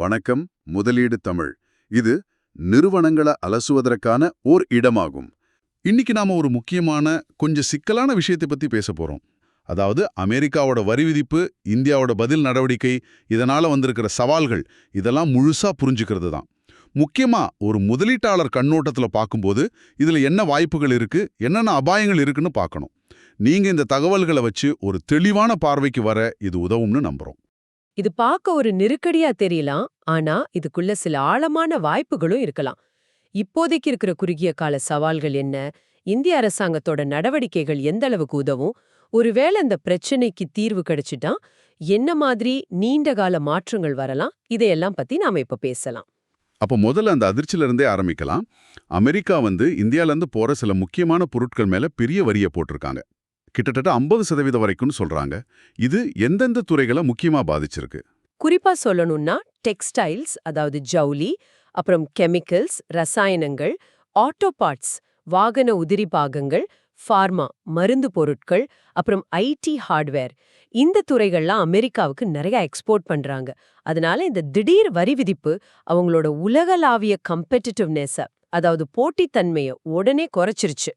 வணக்கம் முதலீடு தமிழ். இது நிறுவனங்களை அலசுவதற்கான ஓர் இடமாகும். இன்னைக்கு நாம ஒரு முக்கியமான கொஞ்சம் சிக்கலான விஷயத்தை பத்தி பேச போறோம். அதாவது அமெரிக்காவோட வரி விதிப்பு இந்தியாவோட பதில் நடவடிக்கை இதனால வந்திருக்கிற சவால்கள் இதெல்லாம் முழுசா புரிஞ்சுக்கிறது தான். முக்கியமா ஒரு முதலீட்டாளர் கண்ணோட்டத்துல பார்க்கும்போது இதுல என்ன வாய்ப்புகள் இருக்கு என்னென்ன அபாயங்கள் இருக்குன்னு பார்க்கணும். நீங்க இந்த தகவல்களை வச்சு ஒரு தெளிவான பார்வைக்கு வர இது உதவும்னு நம்புறோம். இது பார்க்க ஒரு நெருக்கடியா தெரியலாம் ஆனா இதுக்குள்ள சில ஆழமான வாய்ப்புகளும் இருக்கலாம். இப்போதைக்கு இருக்கிற குறுகிய கால சவால்கள் என்ன? இந்திய அரசாங்கத்தோட நடவடிக்கைகள் எந்த அளவுக்கு உதவும்? ஒருவேளை இந்த பிரச்சனைக்கு தீர்வு கிடைச்சிட்டா என்ன மாதிரி நீண்ட கால மாற்றங்கள் வரலாம்? இதையெல்லாம் பத்தி நாம இப்ப பேசலாம். அப்போ முதல்ல அந்த அதிர்ச்சியில இருந்தே ஆரம்பிக்கலாம். அமெரிக்கா வந்து இந்தியாவிலேருந்து போற சில முக்கியமான பொருட்கள் மேல பெரிய வரியை போட்டிருக்காங்க. கிட்டத்தட்ட ஐம்பது சதவீதம் வரைக்கும்னு சொல்றாங்க. இது எந்தெந்த துறைகளை முக்கியமா பாதிச்சிருக்கு? குறிப்பா சொல்லணும்னா டெக்ஸ்டைல்ஸ் அதாவது ஜவுளி அப்புறம் கெமிக்கல்ஸ் ரசாயனங்கள் ஆட்டோ பார்ட்ஸ் வாகன உதிரி பாகங்கள் ஃபார்மா மருந்து பொருட்கள் அப்புறம் ஐடி ஹார்ட்வேர். இந்த துறைகள்லாம் அமெரிக்காவுக்கு நிறைய எக்ஸ்போர்ட் பண்றாங்க. அதனால இந்த திடீர் வரி விதிப்பு அவங்களோட உலகளாவிய கம்பெட்டிட்டிவ்னஸ் அதாவது போட்டித்தன்மையை உடனே குறைச்சிருச்சு.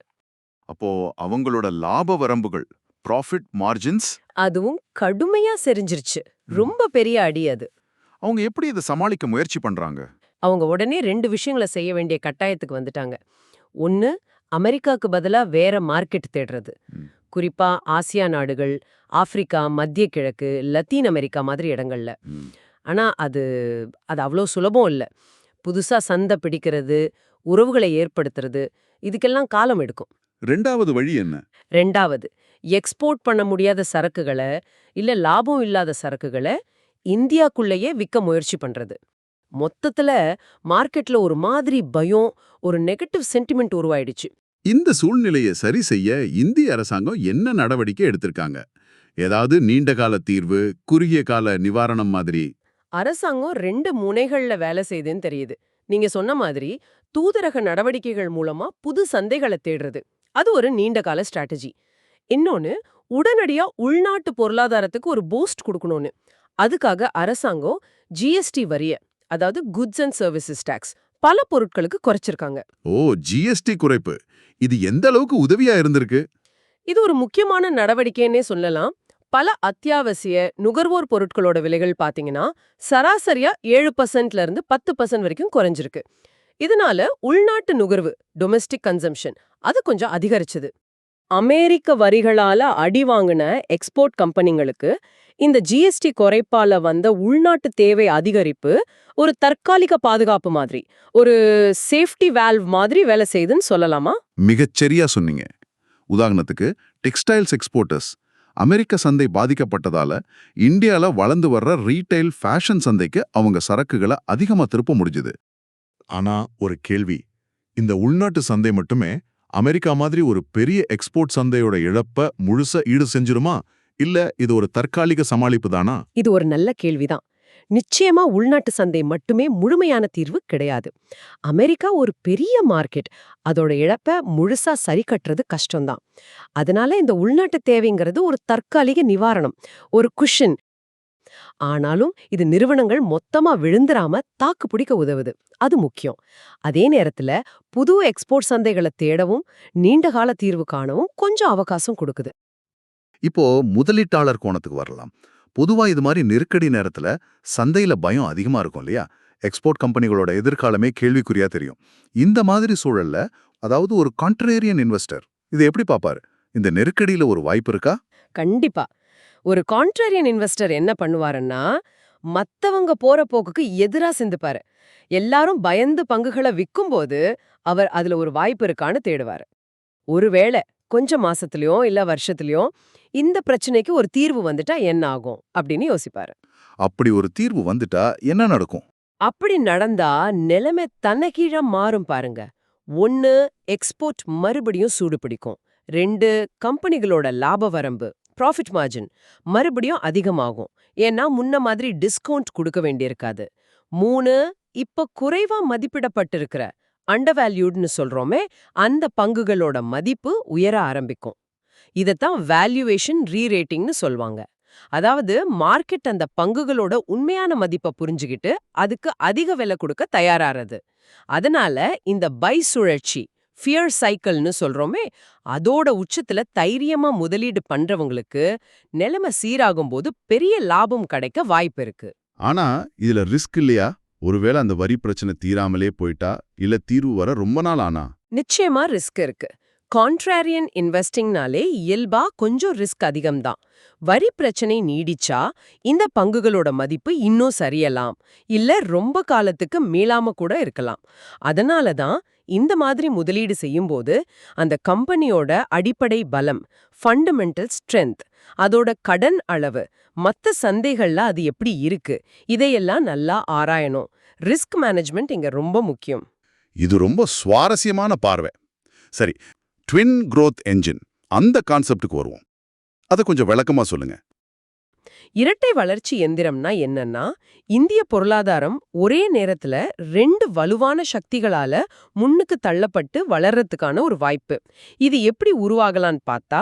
அப்போ அவங்களோட லாப வரம்புகள் ப்ராஃபிட் மார்ஜின்ஸ் அதுவும் கடுமையா செறிஞ்சிருச்சு ரொம்ப பெரிய அடி அது. அவங்க எப்படி இதை சமாளிக்க முயற்சி பண்றாங்க? அவங்க உடனே ரெண்டு விஷயங்களை செய்ய வேண்டிய கட்டாயத்துக்கு வந்துட்டாங்க. ஒன்னு அமெரிக்காக்கு பதிலா வேற மார்க்கெட் தேடுறது. குறிப்பா ஆசியா நாடுகள் ஆப்பிரிக்கா மத்திய கிழக்கு லத்தீன் அமெரிக்கா மாதிரி இடங்கள்ல. ஆனா அது அது அவ்வளோ சுலபம் இல்ல. புதுசா சந்தை பிடிக்கிறது உறவுகளை ஏற்படுத்துறது இதுக்கெல்லாம் காலம் எடுக்கும். ரெண்டாவது வழி என்ன? ரெண்டாவது எக்ஸ்போர்ட் பண்ண முடியாத சரக்குகளை இல்ல லாபம் இல்லாத சரக்குகளை இந்தியாக்குள்ளேயே விற்க முயற்சி பண்றது. மொத்தத்துல மார்க்கெட்ல ஒரு மாதிரி பயம் ஒரு நெகட்டிவ் சென்டிமெண்ட் உருவாயிடுச்சு. இந்த சூழ்நிலையை சரி செய்ய இந்திய அரசாங்கம் என்ன நடவடிக்கை எடுத்திருக்காங்க? ஏதாவது நீண்ட கால தீர்வு குறுகிய கால நிவாரணம் மாதிரி? அரசாங்கம் ரெண்டு முனைகள்ல வேலை செய்யுதுன்னு தெரியுது. நீங்க சொன்ன மாதிரி தூதரக நடவடிக்கைகள் மூலமா புது சந்தைகளை தேடுறது. அது ஒரு நீண்ட கால ஸ்ட்ராட்டஜி இன்னொன்னு உடனடியா உள்நாட்டு பொருளாதாரத்துக்கு ஒரு பூஸ்ட் கொடுக்கணும்னு. அதுக்காக அரசாங்கம் ஜிஎஸ்டி வரிய அதாவது குட்ஸ் அண்ட் சர்வீசஸ் டாக்ஸ் பல பொருட்களுக்கு குறைச்சிருக்காங்க. ஓ ஜிஎஸ்டி குறைப்பு. இது எந்த அளவுக்கு உதவியா இருந்திருக்கு? இது ஒரு முக்கியமான நடவடிக்கைன்னே சொல்லலாம். பல அத்தியாவசிய நுகர்வோர் பொருட்களோட விலைகள் பாத்தீங்கன்னா சராசரியா ஏழு பர்சன்ட்ல இருந்து பத்து பர்சன்ட் வரைக்கும் குறைஞ்சிருக்கு. இதனால உள்நாட்டு நுகர்வு டொமஸ்டிக் கன்சம்ஷன் அது கொஞ்சம் அதிகரிச்சது. அமெரிக்க வரிகளால அடி வாங்கின எக்ஸ்போர்ட் கம்பெனிங்களுக்கு இந்த ஜிஎஸ்டி குறைப்பால வந்த உள்நாட்டு தேவை அதிகரிப்பு ஒரு தற்காலிக பாதுகாப்பு மாதிரி ஒரு சேஃப்டி வேல்வ் மாதிரி வேலை செய்யுதுன்னு சொல்லலாமா? மிகச்சரியா சொன்னீங்க. உதாரணத்துக்கு டெக்ஸ்டைல்ஸ் எக்ஸ்போர்ட்டர்ஸ் அமெரிக்க சந்தை பாதிக்கப்பட்டதால இந்தியால வளர்ந்து வர்ற ரீட்டைல் ஃபேஷன் சந்தைக்கு அவங்க சரக்குகளை அதிகமா திருப்ப முடிஞ்சுது. ஆனா ஒரு கேள்வி. இந்த உள்நாட்டு சந்தை மட்டுமே அமெரிக்கா மாதிரி ஒரு பெரிய எக்ஸ்போர்ட் சந்தையோட இழப்ப முழுச ஈடு செஞ்சிருமா? இல்ல இது ஒரு தற்காலிக சமாளிப்பு தானா? இது ஒரு நல்ல கேள்விதான். நிச்சயமா உள்நாட்டு சந்தை மட்டுமே முழுமையான தீர்வு கிடையாது. அமெரிக்கா ஒரு பெரிய மார்க்கெட் அதோட இழப்ப முழுசா சரி கட்டுறது கஷ்டம்தான். அதனால இந்த உள்நாட்டு தேவைங்கிறது ஒரு தற்காலிக நிவாரணம். ஒரு குஷன் ஆனாலும் இது நிறுவனங்கள் மொத்தமா விழுந்துராம தாக்கு பிடிக்க உதவுது. அது முக்கியம். அதே நேரத்துல புது எக்ஸ்போர்ட் சந்தைகளை தேடவும் நீண்டகால தீர்வு காணவும் கொஞ்சம் அவகாசம் கொடுக்குது. இப்போ முதலீட்டாளர் கோணத்துக்கு வரலாம். பொதுவா இது மாதிரி நெருக்கடி நேரத்துல சந்தையில பயம் அதிகமா இருக்கும் இல்லையா? எக்ஸ்போர்ட் கம்பெனிகளோட எதிர்காலமே கேள்விக்குறியா தெரியும். இந்த மாதிரி சூழல்ல அதாவது ஒரு கான்ட்ரேரியன் இன்வெஸ்டர் இது எப்படி பாப்பாரு? இந்த நெருக்கடியில ஒரு வாய்ப்பு இருக்கா? கண்டிப்பா. ஒரு கான்ட்ரேரியன் இன்வெஸ்டர் என்ன பண்ணுவாருன்னா மத்தவங்க போற போக்குக்கு எதிரா சிந்திப்பாரு. எல்லாரும் பயந்து பங்குகளை விக்கும்போது அவர் அதுல ஒரு வாய்ப்பு இருக்கான்னு தேடுவாரு. ஒருவேளை கொஞ்சம் மாசத்துலயோ இல்ல வருஷத்துலயோ இந்த பிரச்சனைக்கு ஒரு தீர்வு வந்துட்டா என்ன ஆகும்? அப்படின்னு யோசிப்பாரு. அப்படி ஒரு தீர்வு வந்துட்டா என்ன நடக்கும்? அப்படி நடந்தா நிலைமை தன்னகீழா மாறும் பாருங்க. ஒன்னு எக்ஸ்போர்ட் மறுபடியும் சூடு பிடிக்கும் ரெண்டு கம்பெனிகளோட லாப வரம்பு. ப்ராஃபிட் மார்ஜின் மறுபடியும் அதிகமாகும். ஏன்னா முன்ன மாதிரி டிஸ்கவுண்ட் கொடுக்க வேண்டியிருக்காது. மூணு இப்ப குறைவா மதிப்பிடப்பட்டிருக்கிற அண்டர்வேல்யூட்னு சொல்றோமே அந்த பங்குகளோட மதிப்பு உயர ஆரம்பிக்கும். இதைத்தான் வேல்யூவேஷன் ரீரேட்டிங்னு சொல்வாங்க. அதாவது மார்க்கெட் அந்த பங்குகளோட உண்மையான மதிப்பை புரிஞ்சுகிட்டு அதுக்கு அதிக விலை கொடுக்க தயாராகிறது அதனால இந்த பை சுழற்சி ஃபியர் சைக்கிள்னு சொல்றோமே அதோட உச்சத்துல தைரியமா முதலீடு பண்றவங்களுக்கு நிலைமை சீராகும் போது பெரிய லாபம் கிடைக்க வாய்ப்பு இருக்கு. ஆனா இதுல ரிஸ்க் இல்லையா? ஒருவேளை அந்த வரி பிரச்சனை தீராமலே போயிட்டா இல்ல தீர்வு வர ரொம்ப நாள் ஆனா? நிச்சயமா ரிஸ்க் இருக்கு. கான்ட்ராரியன் இன்வெஸ்டிங்னாலே இயல்பா கொஞ்சம் ரிஸ்க் அதிகம்தான். வரி பிரச்சனை நீடிச்சா இந்த பங்குகளோட மதிப்பு இன்னும் சரியலாம். இல்ல ரொம்ப காலத்துக்கு மீளாம கூட இருக்கலாம். அதனால தான் இந்த மாதிரி முதலீடு செய்யும்போது அந்த கம்பெனியோட அடிப்படை பலம் ஃபண்டமெண்டல் ஸ்ட்ரென்த் அதோட கடன் அளவு மத்த சந்தைகள்ல அது எப்படி இருக்கு இதையெல்லாம் நல்லா ஆராயணும். ரிஸ்க் மேனேஜ்மெண்ட் இங்க ரொம்ப முக்கியம். இது ரொம்ப சுவாரஸ்யமான பார்வை. சரி ட்வின் க்ரோத் என்ஜின் அந்த கான்செப்டுக்கு வருவோம். அதை கொஞ்சம் விளக்கமா சொல்லுங்க. இரட்டை வளர்ச்சி எந்திரம்னா என்னன்னா இந்திய பொருளாதாரம் ஒரே நேரத்துல ரெண்டு வலுவான சக்திகளால முன்னுக்கு தள்ளப்பட்டு வளர்றதுக்கான ஒரு வாய்ப்பு. இது எப்படி உருவாகலான்னு பார்த்தா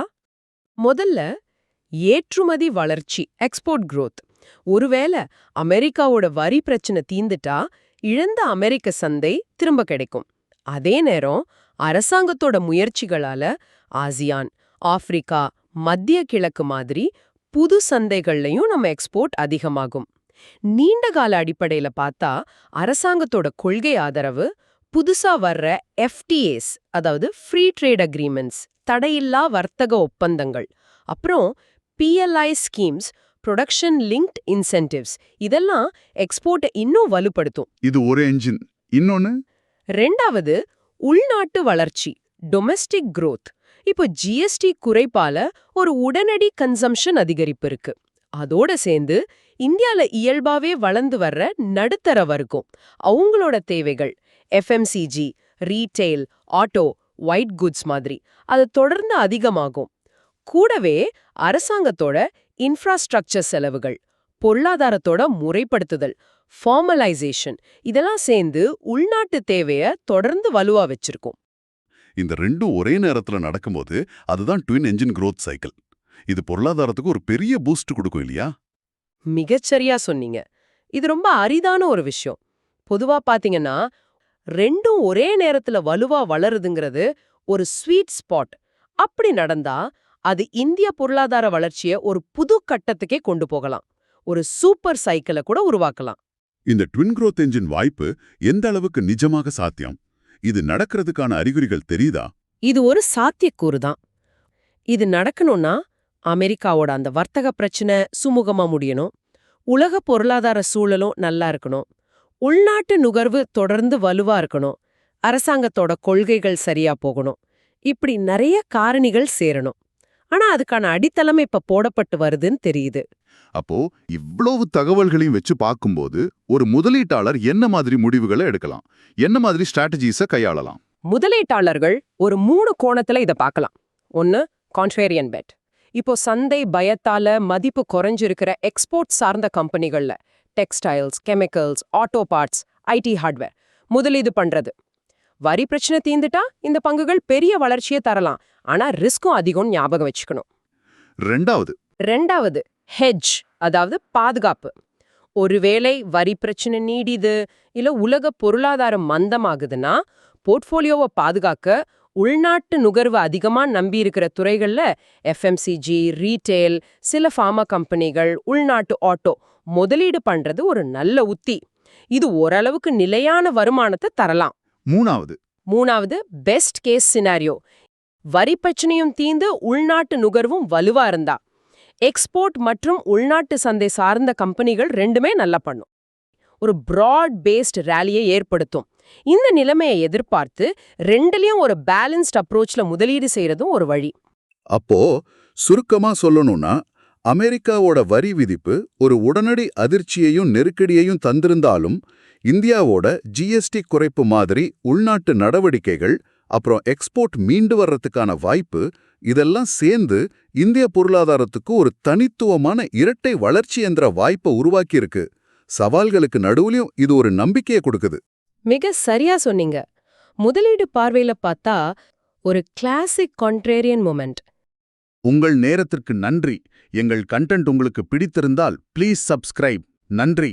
முதல்ல ஏற்றுமதி வளர்ச்சி எக்ஸ்போர்ட் க்ரோத் ஒருவேளை அமெரிக்காவோட வரி பிரச்சனை தீந்துட்டா இழந்த அமெரிக்க சந்தை திரும்ப கிடைக்கும். அதே நேரம் அரசாங்கத்தோட முயற்சிகளால ஆசியான் ஆப்பிரிக்கா மத்திய கிழக்கு மாதிரி புது சந்தைகள்லயும் நம்ம எக்ஸ்போர்ட் அதிகமாகும். நீண்ட கால அடிப்படையில பார்த்தா அரசாங்கத்தோட கொள்கை ஆதரவு புதுசா வர்ற எஃப்டிஏஸ் அதாவது ஃப்ரீ ட்ரேட் அக்ரிமெண்ட்ஸ் தடையில்லா வர்த்தக ஒப்பந்தங்கள் அப்புறம் PLI schemes production linked incentives இதெல்லாம் எக்ஸ்போர்ட்டை இன்னும் வலுப்படுத்தும். இது ஒரு என்ஜின் இன்னொன்னு? ரெண்டாவது உள்நாட்டு வளர்ச்சி டொமெஸ்டிக் குரோத் இப்போ ஜிஎஸ்டி குறைப்பால ஒரு உடனடி கன்சம்ஷன் அதிகரிப்பு இருக்கு. அதோட சேர்ந்து இந்தியால இயல்பாவே வளர்ந்து வர்ற நடுத்தர வர்க்கம் அவங்களோட தேவைகள் FMCG retail auto white goods மாதிரி. அது தொடர்ந்து அதிகமாகும். கூடவே அரசாங்கத்தோட இன்ஃப்ராஸ்ட்ரக்சர் செலவுகள் பொருளாதாரத்தோட முறைப்படுத்துதல் ஃபார்மலைசேஷன் இதெல்லாம் சேர்ந்து உள்நாட்டு தேவைய தொடர்ந்து வலுவா வச்சிருக்கும். இந்த ரெண்டும் ஒரே நேரத்துல நடக்கும்போது அதுதான் ட்வின் என்ஜின் growth சைக்கிள் இது பொருளாதாரத்துக்கு ஒரு பெரிய பூஸ்ட் கொடுக்கும் இல்லையா? மிகச்சரியா சொன்னீங்க. இது ரொம்ப அரிதான ஒரு விஷயம். பொதுவா பாத்தீங்கன்னா ரெண்டும் ஒரே நேரத்துல வலுவா வளருதுங்கிறது ஒரு ஸ்வீட் ஸ்பாட் அப்படி நடந்தா அது இந்திய பொருளாதார வளர்ச்சிய ஒரு புது கட்டத்துக்கே கொண்டு போகலாம். ஒரு சூப்பர் சைக்கிளை கூட உருவாக்கலாம். இந்த ட்வின் growth என்ஜின் வாய்ப்பு எந்த அளவுக்கு நிஜமாக சாத்தியம்? இது நடக்கிறதுக்கான அறிகுறிகள் தெரியுதா? இது ஒரு சாத்தியக்கூறு தான். இது நடக்கணும்னா அமெரிக்காவோட அந்த வர்த்தக பிரச்சனை சுமூகமா முடியணும். உலக பொருளாதார சூழலும் நல்லா இருக்கணும். உள்நாட்டு நுகர்வு தொடர்ந்து வலுவா இருக்கணும். அரசாங்கத்தோட கொள்கைகள் சரியா போகணும். இப்படி நிறைய காரணிகள் சேரணும். ஆனா அதுக்கான அடித்தளம் இப்ப போடப்பட்டு வருதுன்னு தெரியுது. அப்போ இவ்வளவு தகவல்களையும் வச்சு பார்க்கும்போது ஒரு முதலீட்டாளர் என்ன மாதிரி முடிவுகளை எடுக்கலாம்? என்ன மாதிரி ஸ்ட்ராட்டஜிஸை கையாளலாம்? முதலீட்டாளர்கள் ஒரு மூணு கோணத்துல இத பார்க்கலாம். ஒன்னு கான்ட்ரேரியன் பெட் இப்போ சந்தை பயத்தால மதிப்பு குறைஞ்சிருக்கிற எக்ஸ்போர்ட் சார்ந்த கம்பெனிகள்ல textiles chemicals auto parts IT hardware முதலீடு பண்றது. வரி பிரச்சனை தீந்துட்டா இந்த பங்குகள் பெரிய வளர்ச்சியை தரலாம். ஆனா ரிஸ்க்கும் அதிகம் ஞாபகம் வச்சுக்கணும். ரெண்டாவது. ரெண்டாவது ஹெட்ஜ் அதாவது பாதுகாப்பு. ஒருவேளை வரி பிரச்சனை நீடிது இல்ல உலக பொருளாதாரம் மந்தமாகுதுன்னா போர்ட்ஃபோலியோவை பாதுகாக்க உள்நாட்டு நுகர்வு அதிகமா நம்பி இருக்கிற துறைகள்ல எஃப்எம்சிஜி ரீட்டெயில் சில ஃபார்மா கம்பெனிகள் உள்நாட்டு ஆட்டோ முதலீடு பண்றது ஒரு நல்ல உத்தி. இது ஓரளவுக்கு நிலையான வருமானத்தை தரலாம். மூணாவது. மூணாவது பெஸ்ட் கேஸ் சினாரியோ வரி பிரச்சனையும் தீந்து உள்நாட்டு நுகர்வும் வலுவா இருந்தா. எக்ஸ்போர்ட் மற்றும் உள்நாட்டு சந்தை சார்ந்த கம்பெனிகள் ரெண்டுமே நல்லா பண்ணும். ஒரு பிராட் பேஸ்ட் ரேலியை ஏற்படுத்தும். இந்த நிலைமையை எதிர்பார்த்து ரெண்டுலயும் ஒரு பேலன்ஸ்ட் அப்ரோச்ல முதலீடு செய்யறதும் ஒரு வழி. அப்போ சுருக்கமா சொல்லணும்னா அமெரிக்காவோட வரி விதிப்பு ஒரு உடனடி அதிர்ச்சியையும் நெருக்கடியையும் தந்திருந்தாலும் இந்தியாவோட ஜிஎஸ்டி குறைப்பு மாதிரி உள்நாட்டு நடவடிக்கைகள் அப்புறம் எக்ஸ்போர்ட் மீண்டு வர்றதுக்கான வாய்ப்பு இதெல்லாம் சேர்ந்து இந்திய பொருளாதாரத்துக்கு ஒரு தனித்துவமான இரட்டை வளர்ச்சி என்ற வாய்ப்பை உருவாக்கியிருக்கு. சவால்களுக்கு நடுவுலயும் இது ஒரு நம்பிக்கையை கொடுக்குது. மிக சரியா சொன்னீங்க. முதலீடு பார்வையில பார்த்தா ஒரு கிளாசிக் கான்ட்ரேரியன் மூமெண்ட் உங்கள் நேரத்திற்கு நன்றி. எங்கள் கண்டென்ட் உங்களுக்கு பிடித்திருந்தால் ப்ளீஸ் சப்ஸ்கிரைப் நன்றி.